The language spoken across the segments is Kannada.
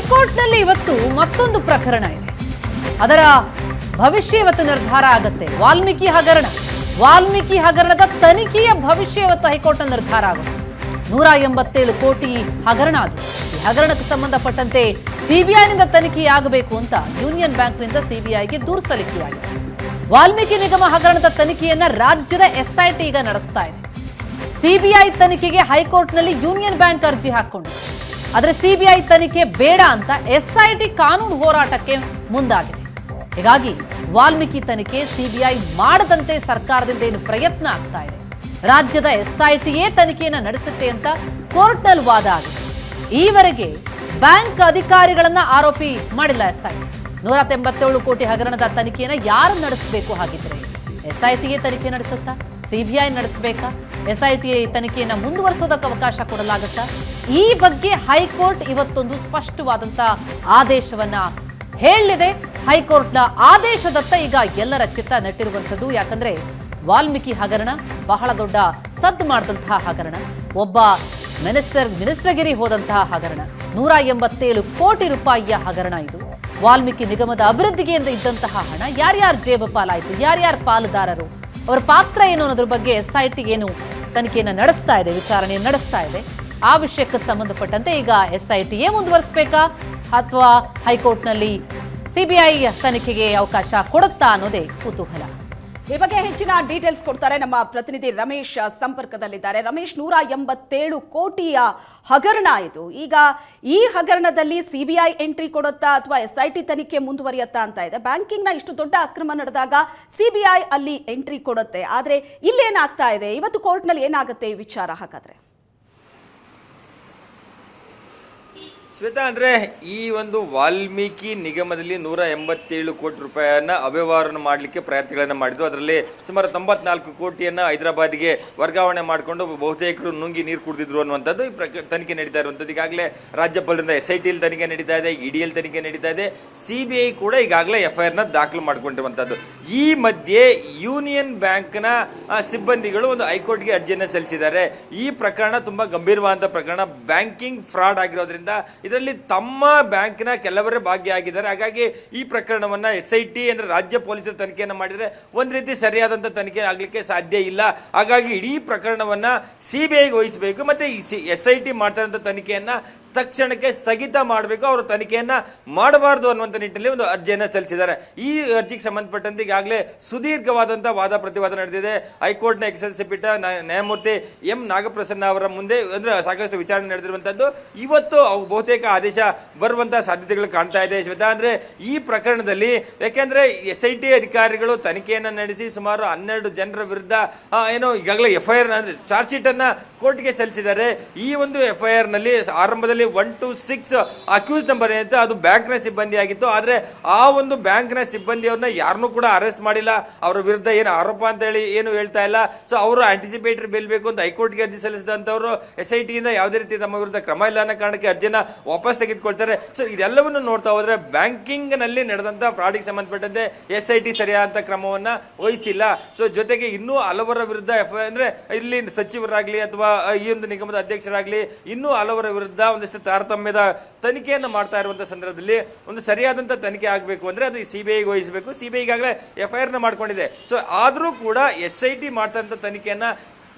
ಹೈಕೋರ್ಟ್ನಲ್ಲಿ ಇವತ್ತು ಮತ್ತೊಂದು ಪ್ರಕರಣ ಇದೆ. ಅದರ ಭವಿಷ್ಯ ಇವತ್ತು ನಿರ್ಧಾರ ಆಗುತ್ತೆ. ವಾಲ್ಮೀಕಿ ಹಗರಣ. ವಾಲ್ಮೀಕಿ ಹಗರಣದ ತನಿಖೆಯ ಭವಿಷ್ಯ ಇವತ್ತು ಹೈಕೋರ್ಟ್ನ ನಿರ್ಧಾರ ಆಗುತ್ತೆ. ನೂರ ಎಂಬತ್ತೇಳು ಕೋಟಿ ಹಗರಣ ಅದು. ಈ ಹಗರಣಕ್ಕೆ ಸಂಬಂಧಪಟ್ಟಂತೆ ಸಿಬಿಐನಿಂದ ತನಿಖೆಯಾಗಬೇಕು ಅಂತ ಯೂನಿಯನ್ ಬ್ಯಾಂಕ್ನಿಂದ ಸಿಬಿಐಗೆ ದೂರು ಸಲ್ಲಿಕೆಯಾಗಿದೆ. ವಾಲ್ಮೀಕಿ ನಿಗಮ ಹಗರಣದ ತನಿಖೆಯನ್ನ ರಾಜ್ಯದ ಎಸ್ಐಟಿ ಈಗ ನಡೆಸ್ತಾ ಇದೆ. ಸಿಬಿಐ ತನಿಖೆಗೆ ಹೈಕೋರ್ಟ್ನಲ್ಲಿ ಯೂನಿಯನ್ ಬ್ಯಾಂಕ್ ಅರ್ಜಿ ಹಾಕೊಂಡು ಆದರೆ ಸಿಬಿಐ ತನಿಖೆ ಬೇಡ ಅಂತ ಎಸ್ಐಟಿ ಕಾನೂನು ಹೋರಾಟಕ್ಕೆ ಮುಂದಾಗಿದೆ. ಹೀಗಾಗಿ ವಾಲ್ಮೀಕಿ ತನಿಖೆ ಸಿಬಿಐ ಮಾಡದಂತೆ ಸರ್ಕಾರದಿಂದ ಏನು ಪ್ರಯತ್ನ ಆಗ್ತಾ ಇದೆ. ರಾಜ್ಯದ ಎಸ್ಐಟಿಯೇ ತನಿಖೆಯನ್ನು ನಡೆಸುತ್ತೆ ಅಂತ ಕೋರ್ಟ್ನಲ್ಲಿ ವಾದ ಆಗಿದೆ. ಈವರೆಗೆ ಬ್ಯಾಂಕ್ ಅಧಿಕಾರಿಗಳನ್ನ ಆರೋಪಿ ಮಾಡಿಲ್ಲ ಎಸ್ಐಟಿ. ನೂರ ಎಂಬತ್ತೇಳು ಕೋಟಿ ಹಗರಣದ ತನಿಖೆಯನ್ನು ಯಾರು ನಡೆಸಬೇಕು ಹಾಗಿದ್ರೆ? ಎಸ್ಐಟಿಯೇ ತನಿಖೆ ನಡೆಸುತ್ತಾ? ಸಿಬಿಐ ನಡೆಸಬೇಕಾ? ಎಸ್ಐಟಿ ತನಿಖೆಯನ್ನು ಮುಂದುವರಿಸೋದಕ್ಕೆ ಅವಕಾಶ ಕೊಡಲಾಗುತ್ತಾ? ಈ ಬಗ್ಗೆ ಹೈಕೋರ್ಟ್ ಇವತ್ತೊಂದು ಸ್ಪಷ್ಟವಾದಂಥ ಆದೇಶವನ್ನ ಹೇಳಿದೆ. ಹೈಕೋರ್ಟ್ನ ಆದೇಶದತ್ತ ಈಗ ಎಲ್ಲರ ಚಿತ್ತ ನೆಟ್ಟಿರುವಂಥದ್ದು. ಯಾಕಂದ್ರೆ ವಾಲ್ಮೀಕಿ ಹಗರಣ ಬಹಳ ದೊಡ್ಡ ಸದ್ದು ಮಾಡಿದಂತಹ ಹಗರಣ. ಒಬ್ಬ ಮಿನಿಸ್ಟರ್, ಮಿನಿಸ್ಟರ್ಗಿರಿ ಹೋದಂತಹ ಹಗರಣ. ನೂರ ಎಂಬತ್ತೇಳು ಕೋಟಿ ರೂಪಾಯಿಯ ಹಗರಣ ಇದು. ವಾಲ್ಮೀಕಿ ನಿಗಮದ ಅಭಿವೃದ್ಧಿಗೆ ಇದ್ದಂತಹ ಹಣ. ಯಾರ್ಯಾರು ಜೇಬ ಪಾಲಾಯಿತು? ಯಾರ್ಯಾರು ಪಾಲುದಾರರು? ಅವರ ಪಾತ್ರ ಏನು ಅನ್ನೋದ್ರ ಬಗ್ಗೆ ಎಸ್ ಐ ಟಿ ಏನು ತನಿಖೆಯನ್ನು ನಡೆಸ್ತಾ ಇದೆ ವಿಚಾರಣೆ ನಡೆಸ್ತಾ ಇದೆ. ಆ ವಿಷಯಕ್ಕೆ ಸಂಬಂಧಪಟ್ಟಂತೆ ಈಗ ಎಸ್ ಐ ಟಿಯೇ ಮುಂದುವರಿಸಬೇಕಾ? ಅಥವಾ ಹೈಕೋರ್ಟ್ನಲ್ಲಿ ಸಿಬಿಐ ತನಿಖೆಗೆ ಅವಕಾಶ ಕೊಡುತ್ತಾ ಅನ್ನೋದೇ ಕುತೂಹಲ. ಈ ಬಗ್ಗೆ ಹೆಚ್ಚಿನ ಡೀಟೇಲ್ಸ್ ಕೊಡ್ತಾರೆ ನಮ್ಮ ಪ್ರತಿನಿಧಿ ರಮೇಶ್ ಸಂಪರ್ಕದಲ್ಲಿದ್ದಾರೆ. ರಮೇಶ್, ನೂರ ಎಂಬತ್ತೇಳು ಕೋಟಿಯ ಹಗರಣ ಇದು. ಈಗ ಈ ಹಗರಣದಲ್ಲಿ ಸಿಬಿಐ ಎಂಟ್ರಿ ಕೊಡುತ್ತಾ ಅಥವಾ ಎಸ್ಐಟಿ ತನಿಖೆ ಮುಂದುವರಿಯುತ್ತಾ ಅಂತ ಇದೆ. ಬ್ಯಾಂಕಿಂಗ್ನ ಇಷ್ಟು ದೊಡ್ಡ ಅಕ್ರಮ ನಡೆದಾಗ ಸಿಬಿಐ ಅಲ್ಲಿ ಎಂಟ್ರಿ ಕೊಡುತ್ತೆ. ಆದರೆ ಇಲ್ಲೇನಾಗ್ತಾ ಇದೆ? ಇವತ್ತು ಕೋರ್ಟ್ನಲ್ಲಿ ಏನಾಗುತ್ತೆ ಈ ವಿಚಾರ ಹಾಗಾದ್ರೆ? ಶ್ವೇತಾ, ಅಂದರೆ ಈ ಒಂದು ವಾಲ್ಮೀಕಿ ನಿಗಮದಲ್ಲಿ ನೂರ ಎಂಬತ್ತೇಳು ಕೋಟಿ ರೂಪಾಯಿಯನ್ನು ಅವ್ಯವಹಾರವನ್ನು ಮಾಡಲಿಕ್ಕೆ ಪ್ರಯತ್ನಗಳನ್ನು ಮಾಡಿದ್ರು. ಅದರಲ್ಲಿ ಸುಮಾರು ತೊಂಬತ್ನಾಲ್ಕು ಕೋಟಿಯನ್ನು ಹೈದರಾಬಾದ್ಗೆ ವರ್ಗಾವಣೆ ಮಾಡಿಕೊಂಡು ಬಹುತೇಕರು ನುಂಗಿ ನೀರು ಕುಡಿದಿದ್ರು ಅನ್ನುವಂಥದ್ದು ಈ ಪ್ರಕ, ತನಿಖೆ ನಡೀತಾ ಇರುವಂಥದ್ದು. ಈಗಾಗಲೇ ರಾಜ್ಯಪಾಲರಿಂದ ಎಸ್ ಐ ಟಿಯಲ್ಲಿ ತನಿಖೆ ನಡೀತಾ ಇದೆ ಇಡಿಎಲ್ ತನಿಖೆ ನಡೀತಾ ಇದೆ. ಸಿ ಬಿ ಐ ಕೂಡ ಈಗಾಗಲೇ ಎಫ್ ಐ ಆರ್ನ ದಾಖಲು ಮಾಡಿಕೊಂಡಿರುವಂಥದ್ದು. ಈ ಮಧ್ಯೆ ಯೂನಿಯನ್ ಬ್ಯಾಂಕ್ನ ಸಿಬ್ಬಂದಿಗಳು ಒಂದು ಹೈಕೋರ್ಟ್ಗೆ ಅರ್ಜಿಯನ್ನು ಸಲ್ಲಿಸಿದ್ದಾರೆ. ಈ ಪ್ರಕರಣ ತುಂಬ ಗಂಭೀರವಾದಂಥ ಪ್ರಕರಣ. ಬ್ಯಾಂಕಿಂಗ್ ಫ್ರಾಡ್ ಆಗಿರೋದ್ರಿಂದ ಇದರಲ್ಲಿ ತಮ್ಮ ಬ್ಯಾಂಕ್ನ ಕೆಲವರೇ ಭಾಗಿಯಾಗಿದ್ದಾರೆ. ಹಾಗಾಗಿ ಈ ಪ್ರಕರಣವನ್ನ ಎಸ್ ಐ ಟಿ ಅಂದ್ರೆ ರಾಜ್ಯ ಪೊಲೀಸರ ತನಿಖೆಯನ್ನು ಮಾಡಿದ್ರೆ ಒಂದು ರೀತಿ ಸರಿಯಾದಂತ ತನಿಖೆ ಆಗಲಿಕ್ಕೆ ಸಾಧ್ಯ ಇಲ್ಲ. ಹಾಗಾಗಿ ಇಡೀ ಪ್ರಕರಣವನ್ನ ಸಿ ಬಿ ಐಗೆ ವಹಿಸಬೇಕು. ಮತ್ತೆ ಎಸ್ ಐ ಟಿ ಮಾಡ್ತಾ ಇರುವಂತ ತನಿಖೆಯನ್ನ ತಕ್ಷಣಕ್ಕೆ ಸ್ಥಗಿತ ಮಾಡಬೇಕು, ಅವರು ತನಿಖೆಯನ್ನ ಮಾಡಬಾರದು ಅನ್ನುವಂಥ ನಿಟ್ಟಿನಲ್ಲಿ ಒಂದು ಅರ್ಜಿಯನ್ನು ಸಲ್ಲಿಸಿದ್ದಾರೆ. ಈ ಅರ್ಜಿಗೆ ಸಂಬಂಧಪಟ್ಟಂತೆ ಈಗಾಗಲೇ ಸುದೀರ್ಘವಾದಂಥ ವಾದ ಪ್ರತಿವಾದ ನಡೆದಿದೆ. ಹೈಕೋರ್ಟ್ನ ಎಕ್ಸೆಲ್ಸಿ ಪೀಠ ನ್ಯಾಯ- ನ್ಯಾಯಮೂರ್ತಿ ಎಂ. ನಾಗಪ್ರಸನ್ನ ಅವರ ಮುಂದೆ ಅಂದ್ರೆ ಸಾಕಷ್ಟು ವಿಚಾರಣೆ ನಡೆದಿರುವಂಥದ್ದು ಇವತ್ತು ಅವು ಬಹುತೇಕ ಆದೇಶ ಬರುವಂಥ ಸಾಧ್ಯತೆಗಳು ಕಾಣ್ತಾ ಇದೆ ಶ್ವೇತಾ. ಅಂದ್ರೆ ಈ ಪ್ರಕರಣದಲ್ಲಿ ಯಾಕೆಂದ್ರೆ ಎಸ್ ಐ ಟಿ ಅಧಿಕಾರಿಗಳು ತನಿಖೆಯನ್ನು ನಡೆಸಿ ಸುಮಾರು ಹನ್ನೆರಡು ಜನರ ವಿರುದ್ಧ ಏನು ಈಗಾಗಲೇ ಎಫ್ ಐ ಆರ್ ಅಂದ್ರೆ ಚಾರ್ಜ್ ಶೀಟ್ ಅನ್ನ ಕೋರ್ಟ್ಗೆ ಸಲ್ಲಿಸಿದ್ದಾರೆ. ಈ ಒಂದು ಎಫ್ ಐ ಆರ್ನಲ್ಲಿ ಆರಂಭದಲ್ಲಿ one two six accuse number ಏನಿತ್ತು ಅದು ಬ್ಯಾಂಕ್ನ ಸಿಬ್ಬಂದಿ ಆಗಿತ್ತು ಆದರೆ ಆ ಒಂದು ಬ್ಯಾಂಕ್ನ ಸಿಬ್ಬಂದಿಯವ್ರನ್ನ ಯಾರನ್ನೂ ಕೂಡ ಅರೆಸ್ಟ್ ಮಾಡಿಲ್ಲ. ಅವರ ವಿರುದ್ಧ ಏನು ಆರೋಪ ಅಂತ ಹೇಳಿ ಏನು ಹೇಳ್ತಾ ಇಲ್ಲ. ಸೊ ಅವರು ಆಂಟಿಸಿಪೇಟರಿ ಬೇಲ್ ಬೇಕು ಅಂತ ಹೈಕೋರ್ಟ್ಗೆ ಅರ್ಜಿ ಸಲ್ಲಿಸಿದಂತವರು ಎಸ್ ಐ ಟಿಯಿಂದ ಯಾವುದೇ ರೀತಿ ತಮ್ಮ ವಿರುದ್ಧ ಕ್ರಮ ಇಲ್ಲ ಅನ್ನೋ ಕಾರಣಕ್ಕೆ ಅರ್ಜಿನ ವಾಪಸ್ ತೆಗೆದುಕೊಳ್ತಾರೆ. ಸೊ ಇದೆಲ್ಲವನ್ನು ನೋಡ್ತಾ ಹೋದ್ರೆ ಬ್ಯಾಂಕಿಂಗ್ನಲ್ಲಿ ನಡೆದಂತ ಫ್ರಾಡಿಗೆ ಸಂಬಂಧಪಟ್ಟಂತೆ ಎಸ್ ಐ ಟಿ ಸರಿಯಾದಂತ ಕ್ರಮವನ್ನ ವಹಿಸಿಲ್ಲ. ಸೊ ಜೊತೆಗೆ ಇನ್ನೂ ಹಲವರ ವಿರುದ್ಧ ಎಫ್ ಅಂದ್ರೆ ಇಲ್ಲಿ ಸಚಿವರಾಗ್ಲಿ ಅಥವಾ ಈ ಒಂದು ನಿಗಮದ ಅಧ್ಯಕ್ಷರಾಗ್ಲಿ ಇನ್ನೂ ಹಲವರ ವಿರುದ್ಧ ಒಂದಿಷ್ಟು ತಾರತಮ್ಯದ ತನಿಖೆಯನ್ನು ಮಾಡ್ತಾ ಇರುವಂಥ ಸಂದರ್ಭದಲ್ಲಿ ಒಂದು ಸರಿಯಾದಂಥ ತನಿಖೆ ಆಗಬೇಕು ಅಂದ್ರೆ ಅದು ಸಿ ಬಿ ಐಗೆ ವಹಿಸಬೇಕು. ಸಿ ಬಿ ಐಗಾಗಲೇ ಎಫ್ ಐ ಆರ್ನ ಮಾಡ್ಕೊಂಡಿದೆ. ಸೊ ಆದರೂ ಕೂಡ ಎಸ್ ಐ ಟಿ ಮಾಡ್ತಾ ಇರೋಂಥ ತನಿಖೆಯನ್ನ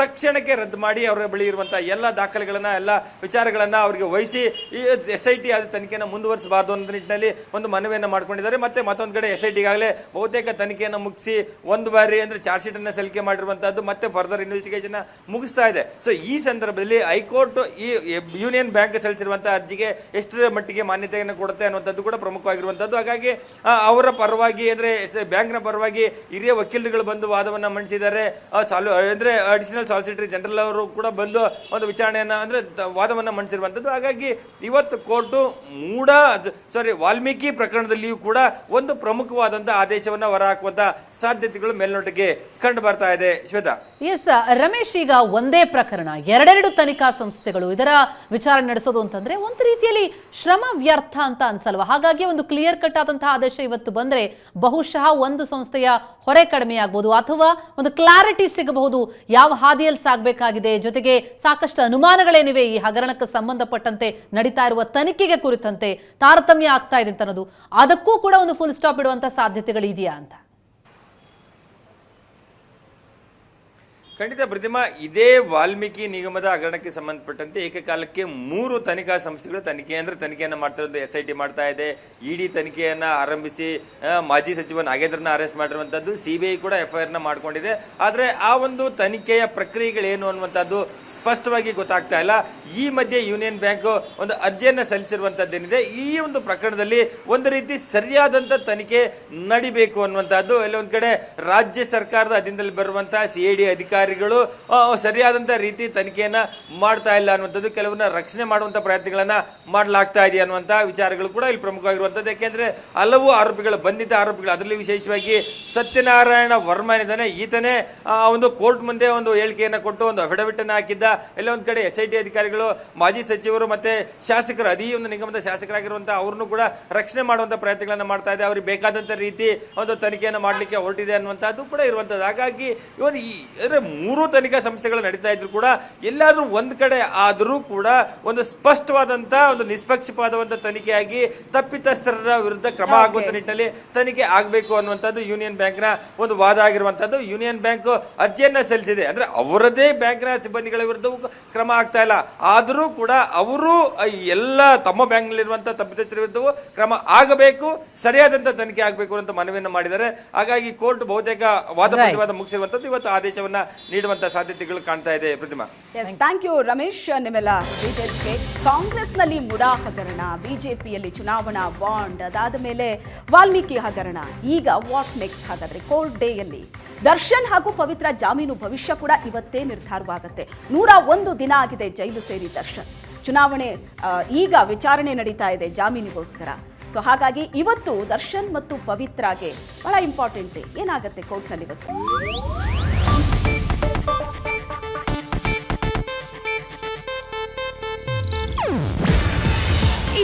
ತಕ್ಷಣಕ್ಕೆ ರದ್ದು ಮಾಡಿ ಅವರ ಬಳಿ ಇರುವಂತಹ ಎಲ್ಲ ದಾಖಲೆಗಳನ್ನು, ಎಲ್ಲ ವಿಚಾರಗಳನ್ನು ಅವರಿಗೆ ವಹಿಸಿ ಈ ಎಸ್ ಐ ಟಿ ಆದ ತನಿಖೆಯನ್ನು ಮುಂದುವರಿಸಬಾರ್ದು ಅನ್ನೋ ನಿಟ್ಟಿನಲ್ಲಿ ಒಂದು ಮನವಿಯನ್ನು ಮಾಡ್ಕೊಂಡಿದ್ದಾರೆ. ಮತ್ತೆ ಮತ್ತೊಂದು ಕಡೆ ಎಸ್ ಐ ಟಿಗಾಗಲೇ ಬಹುತೇಕ ತನಿಖೆಯನ್ನು ಮುಗಿಸಿ ಒಂದು ಬಾರಿ ಅಂದ್ರೆ ಚಾರ್ಜ್ ಶೀಟ್ ಅನ್ನ ಸಲ್ಲಿಕೆ ಮಾಡಿರುವಂಥದ್ದು ಮತ್ತೆ ಫರ್ದರ್ ಇನ್ವೆಸ್ಟಿಗೇಷನ್ ಮುಗಿಸ್ತಾ ಇದೆ. ಸೊ ಈ ಸಂದರ್ಭದಲ್ಲಿ ಹೈಕೋರ್ಟ್ ಈ ಯೂನಿಯನ್ ಬ್ಯಾಂಕ್ ಸಲ್ಲಿಸಿರುವಂಥ ಅರ್ಜಿಗೆ ಎಷ್ಟರ ಮಟ್ಟಿಗೆ ಮಾನ್ಯತೆಯನ್ನು ಕೊಡುತ್ತೆ ಅನ್ನುವಂಥದ್ದು ಕೂಡ ಪ್ರಮುಖವಾಗಿರುವಂತದ್ದು ಹಾಗಾಗಿ ಅವರ ಪರವಾಗಿ ಅಂದ್ರೆ ಬ್ಯಾಂಕ್ನ ಪರವಾಗಿ ಹಿರಿಯ ವಕೀಲರುಗಳು ಬಂದು ವಾದವನ್ನು ಮಂಡಿಸಿದ್ದಾರೆ. ಸಾಲು, ಅಂದ್ರೆ ಅಡಿಷನಲ್ ಸಾಲಿಸಿಟರಿ ಜನರಲ್ ಅವರು ಕೂಡ ಬಂದು ಒಂದು ವಿಚಾರಣೆಯನ್ನು ಅಂದ್ರೆ ವಾದವನ್ನು ಮಂಡಿಸಿರುವಂಥದ್ದು ಹಾಗಾಗಿ ಇವತ್ತು ಕೋರ್ಟು ಮೂಡ ಸಾರಿ ವಾಲ್ಮೀಕಿ ಪ್ರಕರಣದಲ್ಲಿಯೂ ಕೂಡ ಒಂದು ಪ್ರಮುಖವಾದಂಥ ಆದೇಶವನ್ನ ಹೊರಹಾಕುವಂತ ಸಾಧ್ಯತೆಗಳು ಮೇಲ್ನೋಟಕ್ಕೆ ಕಂಡು ಬರ್ತಾ ಇದೆ. ಶ್ವೇತಾ. ಎಸ್ ರಮೇಶ್ ಈಗ ಒಂದೇ ಪ್ರಕರಣ, ಎರಡೆರಡು ತನಿಖಾ ಸಂಸ್ಥೆಗಳು ಇದರ ವಿಚಾರಣೆ ನಡೆಸೋದು ಅಂತಂದ್ರೆ ಒಂದು ರೀತಿಯಲ್ಲಿ ಶ್ರಮ ವ್ಯರ್ಥ ಅಂತ ಅನ್ಸಲ್ವಾ? ಹಾಗಾಗಿ ಒಂದು ಕ್ಲಿಯರ್ ಕಟ್ ಆದಂತಹ ಆದೇಶ ಇವತ್ತು ಬಂದ್ರೆ ಬಹುಶಃ ಒಂದು ಸಂಸ್ಥೆಯ ಹೊರೆ ಕಡಿಮೆ ಅಥವಾ ಒಂದು ಕ್ಲಾರಿಟಿ ಸಿಗಬಹುದು. ಯಾವ ಹಾದಿಯಲ್ಲಿ ಸಾಗಬೇಕಾಗಿದೆ ಜೊತೆಗೆ ಸಾಕಷ್ಟು ಅನುಮಾನಗಳೇನಿವೆ ಈ ಹಗರಣಕ್ಕೆ ಸಂಬಂಧಪಟ್ಟಂತೆ ನಡೀತಾ ಇರುವ ತನಿಖೆಗೆ ಕುರಿತಂತೆ ತಾರತಮ್ಯ ಆಗ್ತಾ ಇದೆ ಅಂತ ಅನ್ನೋದು ಅದಕ್ಕೂ ಕೂಡ ಒಂದು ಫುಲ್ ಸ್ಟಾಪ್ ಇಡುವಂತ ಸಾಧ್ಯತೆಗಳಿದೆಯಾ ಅಂತ? ಖಂಡಿತ ಪ್ರತಿಮಾ, ಇದೇ ವಾಲ್ಮೀಕಿ ನಿಗಮದ ಹಗರಣಕ್ಕೆ ಸಂಬಂಧಪಟ್ಟಂತೆ ಏಕಕಾಲಕ್ಕೆ ಮೂರು ತನಿಖಾ ಸಂಸ್ಥೆಗಳು ತನಿಖೆ ಅಂದ್ರೆ ತನಿಖೆಯನ್ನು ಮಾಡ್ತಾ ಇರೋದು ಎಸ್ ಐ ಟಿ ಮಾಡ್ತಾ ಇದೆ. ಇಡಿ ತನಿಖೆಯನ್ನು ಆರಂಭಿಸಿ ಮಾಜಿ ಸಚಿವ ನಾಗೇಂದ್ರನ ಅರೆಸ್ಟ್ ಮಾಡಿರುವಂಥದ್ದು ಸಿ ಬಿ ಐ ಕೂಡ ಎಫ್ ಐ ಆರ್ನ ಮಾಡ್ಕೊಂಡಿದೆ. ಆದರೆ ಆ ಒಂದು ತನಿಖೆಯ ಪ್ರಕ್ರಿಯೆಗಳೇನು ಅನ್ನುವಂಥದ್ದು ಸ್ಪಷ್ಟವಾಗಿ ಗೊತ್ತಾಗ್ತಾ ಇಲ್ಲ. ಈ ಮಧ್ಯೆ ಯೂನಿಯನ್ ಬ್ಯಾಂಕ್ ಒಂದು ಅರ್ಜಿಯನ್ನು ಸಲ್ಲಿಸಿರುವಂಥದ್ದೇನಿದೆ ಈ ಒಂದು ಪ್ರಕರಣದಲ್ಲಿ ಒಂದು ರೀತಿ ಸರಿಯಾದಂಥ ತನಿಖೆ ನಡಿಬೇಕು ಅನ್ನುವಂಥದ್ದು ಎಲ್ಲ ಒಂದು ಕಡೆ ರಾಜ್ಯ ಸರ್ಕಾರದ ಅಧೀನದಲ್ಲಿ ಬರುವಂಥ ಸಿ ಐ ಡಿ ಅಧಿಕಾರಿಗಳು ಸರಿಯಾದಂಥ ರೀತಿ ತನಿಖೆಯನ್ನು ಮಾಡ್ತಾ ಇಲ್ಲ ಅನ್ನುವಂಥದ್ದು ಕೆಲವನ್ನ ರಕ್ಷಣೆ ಮಾಡುವಂಥ ಪ್ರಯತ್ನಗಳನ್ನ ಮಾಡಲಾಗ್ತಾ ಇದೆ ಅನ್ನುವಂಥ ವಿಚಾರಗಳು ಕೂಡ ಇಲ್ಲಿ ಪ್ರಮುಖವಾಗಿರುವಂಥದ್ದು. ಯಾಕೆಂದರೆ ಹಲವು ಆರೋಪಿಗಳು, ಬಂಧಿತ ಆರೋಪಿಗಳು, ಅದರಲ್ಲಿ ವಿಶೇಷವಾಗಿ ಸತ್ಯನಾರಾಯಣ ವರ್ಮ ಏನಿದ್ದಾನೆ ಈತನೇ ಒಂದು ಕೋರ್ಟ್ ಮುಂದೆ ಒಂದು ಹೇಳಿಕೆಯನ್ನು ಕೊಟ್ಟು, ಒಂದು ಅಫಿಡವಿಟ್ ಅನ್ನ ಹಾಕಿದ್ದ. ಎಲ್ಲ ಒಂದು ಕಡೆ ಎಸ್ ಐ ಟಿ ಅಧಿಕಾರಿಗಳು, ಮಾಜಿ ಸಚಿವರು ಮತ್ತೆ ಶಾಸಕರು, ಅದೇ ಒಂದು ನಿಗಮದ ಶಾಸಕರಾಗಿರುವಂಥ ಅವ್ರನ್ನು ಕೂಡ ರಕ್ಷಣೆ ಮಾಡುವಂಥ ಪ್ರಯತ್ನಗಳನ್ನ ಮಾಡ್ತಾ ಇದೆ. ಅವ್ರಿಗೆ ಬೇಕಾದಂಥ ರೀತಿ ಒಂದು ತನಿಖೆಯನ್ನು ಮಾಡಲಿಕ್ಕೆ ಹೊರಟಿದೆ ಅನ್ನುವಂಥದ್ದು ಕೂಡ ಇರುವಂಥದ್ದು. ಹಾಗಾಗಿ ಇವನು ಈ ಅಂದ್ರೆ ಮೂರು ತನಿಖಾ ಸಂಸ್ಥೆಗಳು ನಡೀತಾ ಇದ್ರು ಕೂಡ ಎಲ್ಲಾದರೂ ಒಂದ್ ಕಡೆ ಆದರೂ ಕೂಡ ಒಂದು ಸ್ಪಷ್ಟವಾದಂತಹ ಒಂದು ನಿಷ್ಪಕ್ಷಪಾತವಂತ ತನಿಖೆಯಾಗಿ ತಪ್ಪಿತಸ್ಥರ ವಿರುದ್ಧ ಕ್ರಮ. ಆಗುವಂತ ನಿಟ್ಟಿನಲ್ಲಿ ತನಿಖೆ ಆಗಬೇಕು ಅನ್ನುವಂಥದ್ದು ಯೂನಿಯನ್ ಬ್ಯಾಂಕ್ನ ಒಂದು ವಾದ ಆಗಿರುವಂತದ್ದು ಯೂನಿಯನ್ ಬ್ಯಾಂಕ್ ಅರ್ಜಿಯನ್ನ ಸಲ್ಲಿಸಿದೆ. ಅಂದ್ರೆ ಅವರದೇ ಬ್ಯಾಂಕ್ನ ಸಿಬ್ಬಂದಿಗಳ ವಿರುದ್ಧವೂ ಕ್ರಮ ಆಗ್ತಾ ಇಲ್ಲ. ಆದರೂ ಕೂಡ ಅವರು ಎಲ್ಲ ತಮ್ಮ ಬ್ಯಾಂಕ್ನಲ್ಲಿರುವಂತಹ ತಪ್ಪಿತಸ್ಥರ ವಿರುದ್ಧವೂ ಕ್ರಮ ಆಗಬೇಕು ಸರಿಯಾದಂತಹ ತನಿಖೆ ಆಗಬೇಕು ಅಂತ ಮನವಿಯನ್ನು ಮಾಡಿದ್ದಾರೆ. ಹಾಗಾಗಿ ಕೋರ್ಟ್ ಬಹುತೇಕ ವಾದ. ಪ್ರತಿವಾದ ಮುಗಿಸಿರುವಂತದ್ದು ಇವತ್ತು ಆದೇಶವನ್ನ ನೀಡುವಂತ ಸಾಧ್ಯತೆಗಳು ಕಾಣ್ತಾ ಇದೆ, ಪ್ರತಿಮಾ. Thank you Ramesh. ನಿಮ್ಮೆಲ್ಲ ಡೀಟೇಲ್ಸ್ಗೆ ಕಾಂಗ್ರೆಸ್ನಲ್ಲಿ ಮುಡಾ ಹಗರಣ ಬಿಜೆಪಿಯಲ್ಲಿ ಚುನಾವಣಾ ಬಾಂಡ್, ಅದಾದ ಮೇಲೆ ವಾಲ್ಮೀಕಿ ಹಗರಣ. ಈಗ ವಾಟ್ ನೆಕ್ಸ್ಟ್ ಹಾಗಾದ್ರೆ ಕೋರ್ಟ್ ಡೇಯಲ್ಲಿ ದರ್ಶನ್ ಹಾಗೂ ಪವಿತ್ರ ಜಾಮೀನು ಭವಿಷ್ಯ ಕೂಡ ಇವತ್ತೇ ನಿರ್ಧಾರವಾಗುತ್ತೆ. ನೂರ ಒಂದು ದಿನ ಆಗಿದೆ ಜೈಲು ಸೇರಿ ದರ್ಶನ್. ಚುನಾವಣೆ ಈಗ ವಿಚಾರಣೆ ನಡೀತಾ ಇದೆ ಜಾಮೀನಿಗೋಸ್ಕರ. ಸೊ ಹಾಗಾಗಿ ಇವತ್ತು ದರ್ಶನ್ ಮತ್ತು ಪವಿತ್ರಾಗೆ ಬಹಳ ಇಂಪಾರ್ಟೆಂಟ್ ಏನಾಗುತ್ತೆ ಕೋರ್ಟ್ನಲ್ಲಿ ಇವತ್ತು